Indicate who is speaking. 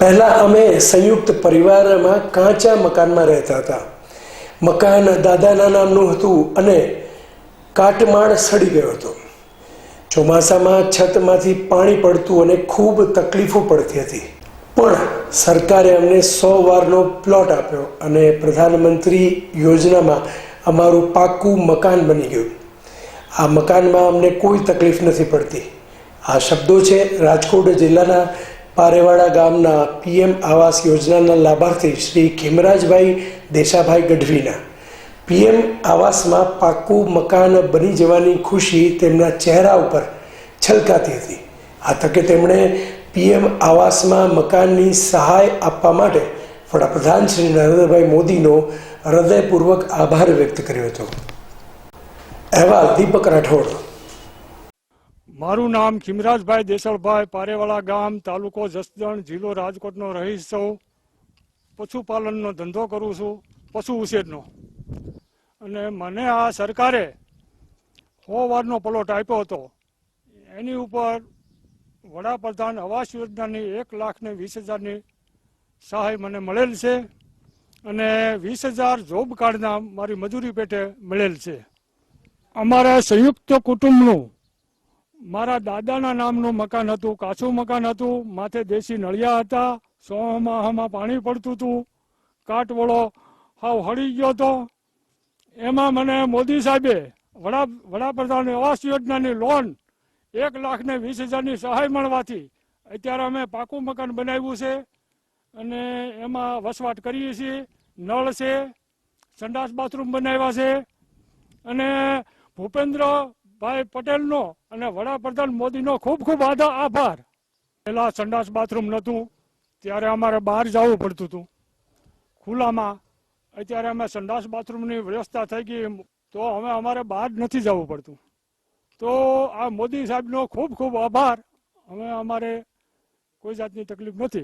Speaker 1: પહેલાં અમે સંયુક્ત પરિવારમાં કાચા મકાનમાં રહેતા હતા. મકાન દાદાના નામનું હતું અને કાટમાળ સડી ગયો હતો. ચોમાસામાં છતમાંથી પાણી પડતું અને ખૂબ તકલીફો પડતી હતી. પણ સરકારે અમને સો વારનો પ્લોટ આપ્યો અને પ્રધાનમંત્રી યોજનામાં અમારું પાક્કું મકાન બની ગયું. આ મકાનમાં અમને કોઈ તકલીફ નથી પડતી. આ શબ્દો છે રાજકોટ જિલ્લાના પારેવાડા ગામના પીએમ આવાસ યોજનાના લાભાર્થી શ્રી ખેમરાજભાઈ દેશાભાઈ ગઢવીના. પીએમ આવાસમાં પાક્કું મકાન બની જવાની ખુશી તેમના ચહેરા ઉપર છલકાતી હતી. આ તકે તેમણે પીએમ આવાસમાં મકાનની સહાય આપવા માટે વડાપ્રધાન શ્રી નરેન્દ્રભાઈ મોદીનો હૃદયપૂર્વક આભાર વ્યક્ત કર્યો હતો. અહેવાલ દીપક રાઠોડ
Speaker 2: મારું નામ ખિમરાજભાઈ દેસળભાઈ, પારેવાળા ગામ, તાલુકો જસદણ, જિલ્લો રાજકોટનો રહીશ. છું પશુપાલનનો ધંધો કરું છું, પશુ ઉછેરનો. અને મને આ સરકારે સો વારનો પ્લોટ આપ્યો હતો. એની ઉપર વડાપ્રધાન આવાસ યોજનાની એક લાખ ને વીસ હજારની સહાય મને મળેલ છે અને વીસ હજાર જોબ કાર્ડના મારી મજૂરી પેટે મળેલ છે. અમારા સંયુક્ત કુટુંબનું મારા દાદાના નામનું મકાન હતું, કાચું મકાન હતું, માથે દેશી નળિયા હતા, સોમાહામાં પાણી પડતું હતું કાટવળો હાવ હળી ગયો હતો. એમાં મને મોદી સાહેબે વડા, વડાપ્રધાન આવાસ યોજનાની લોન એક લાખ ને વીસ હજારની સહાય મળવાથી અત્યારે અમે પાકું મકાન બનાવ્યું છે અને એમાં વસવાટ કરીએ છીએ. નળ છે, સંડાસ બાથરૂમ બનાવ્યા છે અને ભૂપેન્દ્રભાઈ પટેલનો અને વડાપ્રધાન મોદીનો ખૂબ ખૂબ આભાર. પહેલાં સંડાસ બાથરૂમ નહોતું, ત્યારે અમારે બહાર જવું પડતું હતું. ખુલ્લામાં. અત્યારે અમે સંડાસ બાથરૂમની વ્યવસ્થા થઈ ગઈ, તો હવે અમારે બહાર નથી જવું પડતું. તો આ મોદી સાહેબનો ખૂબ ખૂબ આભાર. હવે અમારે કોઈ જાતની તકલીફ નથી.